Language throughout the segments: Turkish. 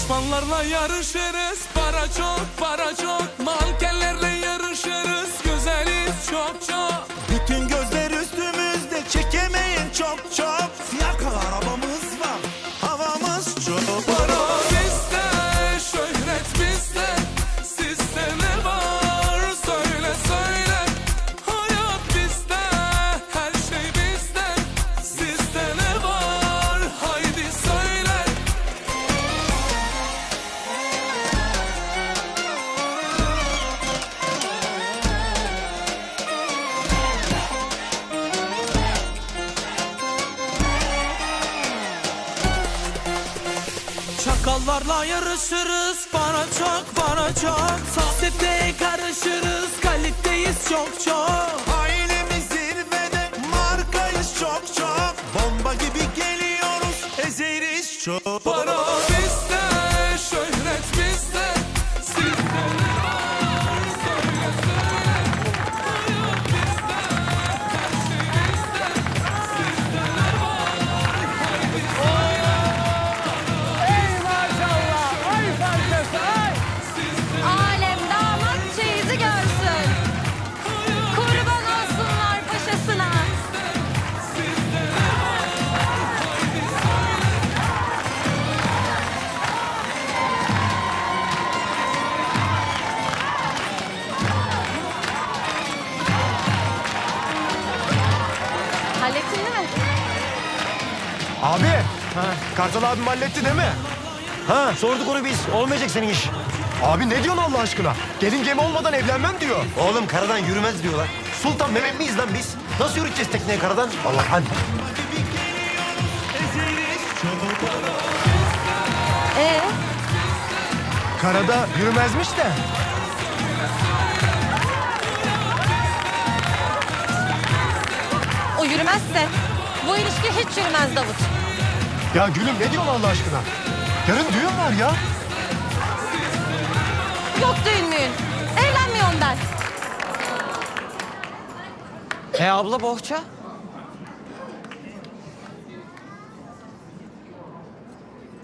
Düşmanlarla yarışırız. Para çok para çok Çakallarla yarışırız Para çok para çok. Sohbete karışırız Kaliteyiz çok çok Abi, Kartal abim halletti değil mi? Ha, sorduk onu biz. Olmayacak senin iş. Abi ne diyorsun Allah aşkına? Gelin gemi olmadan evlenmem diyor. Oğlum karadan yürümez diyorlar. Sultan Mehmet miyiz lan biz? Nasıl yürüteceğiz tekneye karadan? Allah hadi. Ee, Karada yürümezmiş de. o yürümezse bu ilişki hiç yürümez Davut. Ya gülüm ne diyorsun Allah aşkına? Yarın düğün var ya. Yok düğün müğün. Evlenmiyorum ben. E abla bohça?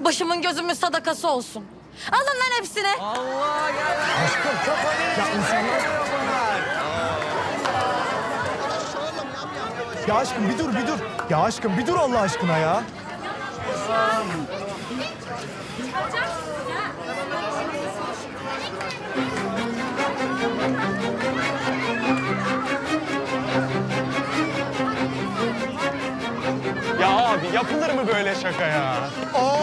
Başımın gözümün sadakası olsun. Alın lan hepsini. Allah gel. Ya aşkım bir dur bir dur. Ya aşkım bir dur Allah aşkına ya. Ya abi yapılır mı böyle şaka ya? Oo!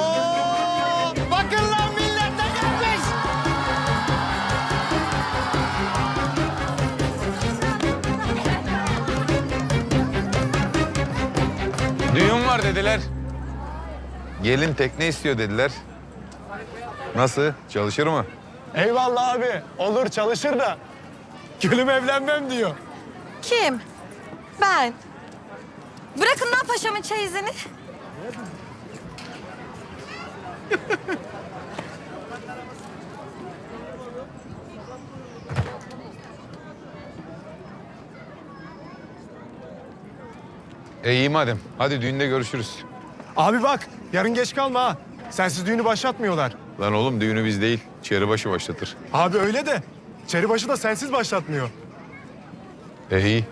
Düğün var dediler. Gelin tekne istiyor dediler. Nasıl? Çalışır mı? Eyvallah abi. Olur çalışır da. Gülüm evlenmem diyor. Kim? Ben. Bırakın lan paşamın çeyizini. E iyi madem. Hadi düğünde görüşürüz. Abi bak yarın geç kalma ha. Sensiz düğünü başlatmıyorlar. Lan oğlum düğünü biz değil. Çeribaşı başlatır. Abi öyle de. Çeribaşı da sensiz başlatmıyor. E iyi.